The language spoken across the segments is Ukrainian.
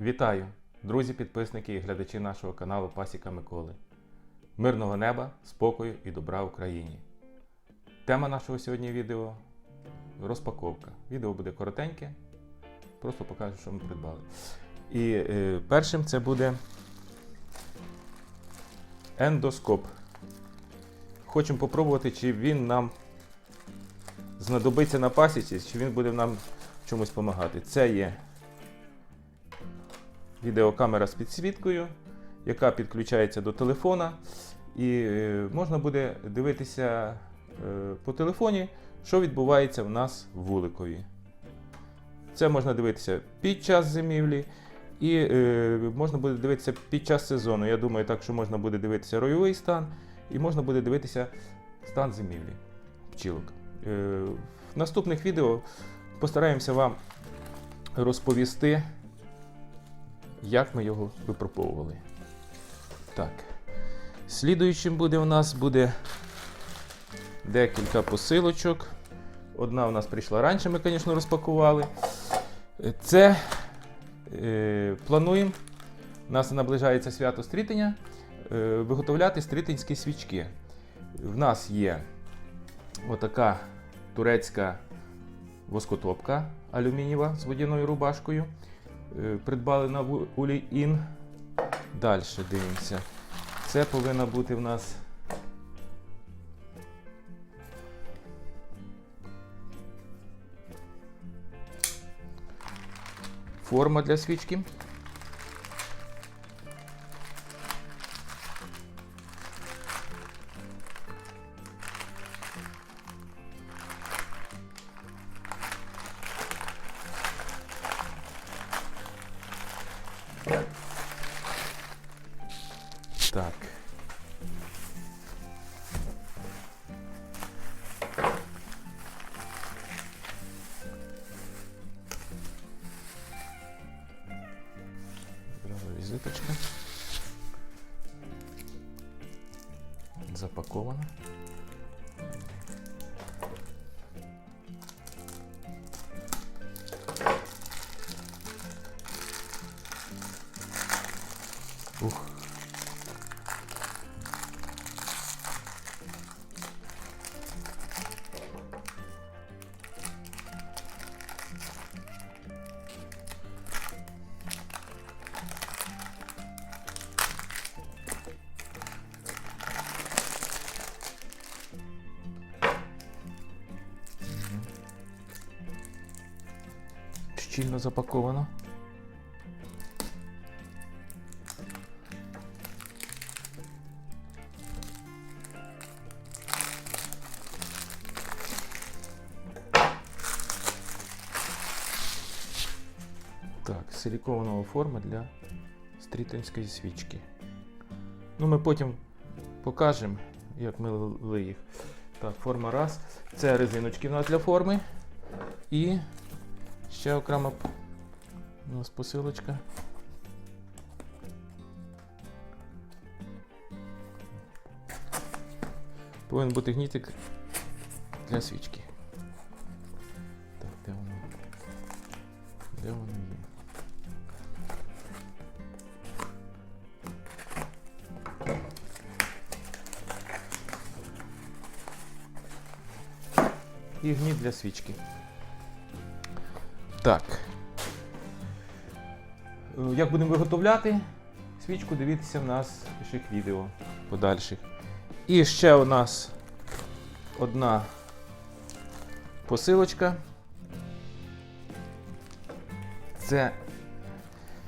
Вітаю, друзі, підписники і глядачі нашого каналу Пасіка Миколи. Мирного неба, спокою і добра Україні. Тема нашого сьогодні відео розпаковка. Відео буде коротеньке, просто покажу, що ми придбали. І е, першим це буде ендоскоп. Хочемо попробувати, чи він нам знадобиться на пасіці, чи він буде нам чомусь допомагати. Це є відеокамера з підсвіткою, яка підключається до телефона, і е, можна буде дивитися е, по телефоні, що відбувається в нас в вуликові. Це можна дивитися під час зимівлі, і е, можна буде дивитися під час сезону. Я думаю, так що можна буде дивитися ройовий стан, і можна буде дивитися стан зимівлі пчілок. Е, в наступних відео постараємося вам розповісти як ми його випробовували. Так. Слідуючим буде у нас буде декілька посилочок. Одна у нас прийшла раніше, ми, звісно, розпакували. Це е, плануємо. У нас наближається свято стрітення. Е, виготовляти стрітинські свічки. В нас є отака турецька воскотопка алюмінієва з водяною рубашкою. Е, Придбали на Ін. Далі дивимося. Це повинна бути в нас. Форма для свічки. Так. Візиточка. Запакована. Ух. Щільно запаковано. Так, силіконова форма для стрітинської свічки. Ну, ми потім покажемо, як ми лили їх. Так, форма раз. Це резиночки у нас для форми. І ще окрема у нас посилочка. Повинен бути гнітик для свічки. Так, де воно? Де воно є? І гніт для свічки. Так. Е, Як будемо виготовляти свічку, дивіться в нас наших відео подальших. І ще у нас одна посилочка. Це,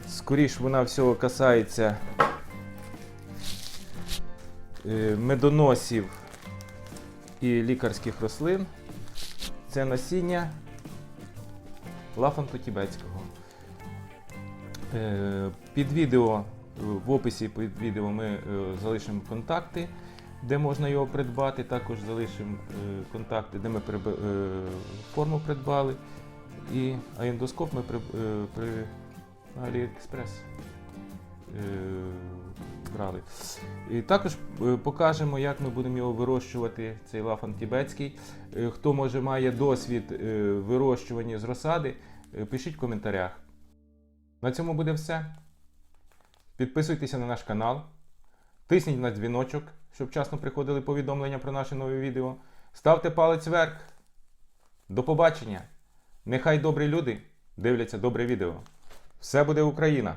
скоріш вона всього касається е, медоносів і лікарських рослин. Це насіння лафанту тібетського. Е, Під відео, е, в описі під відео ми е, залишимо контакти, де можна його придбати. Також залишимо контакти, де ми форму придбали. І ендоскоп ми при, при на AliExpress е. І також е, покажемо, як ми будемо його вирощувати, цей лафан тібетський. Е, Хто може має досвід е, вирощування з розсади, пишіть в коментарях. На цьому буде все. Підписуйтеся на наш канал, тисніть на дзвіночок, щоб вчасно приходили повідомлення про наші нові відео. Ставте палець вверх. До побачення! Нехай добрі люди дивляться добре відео. Все буде Україна!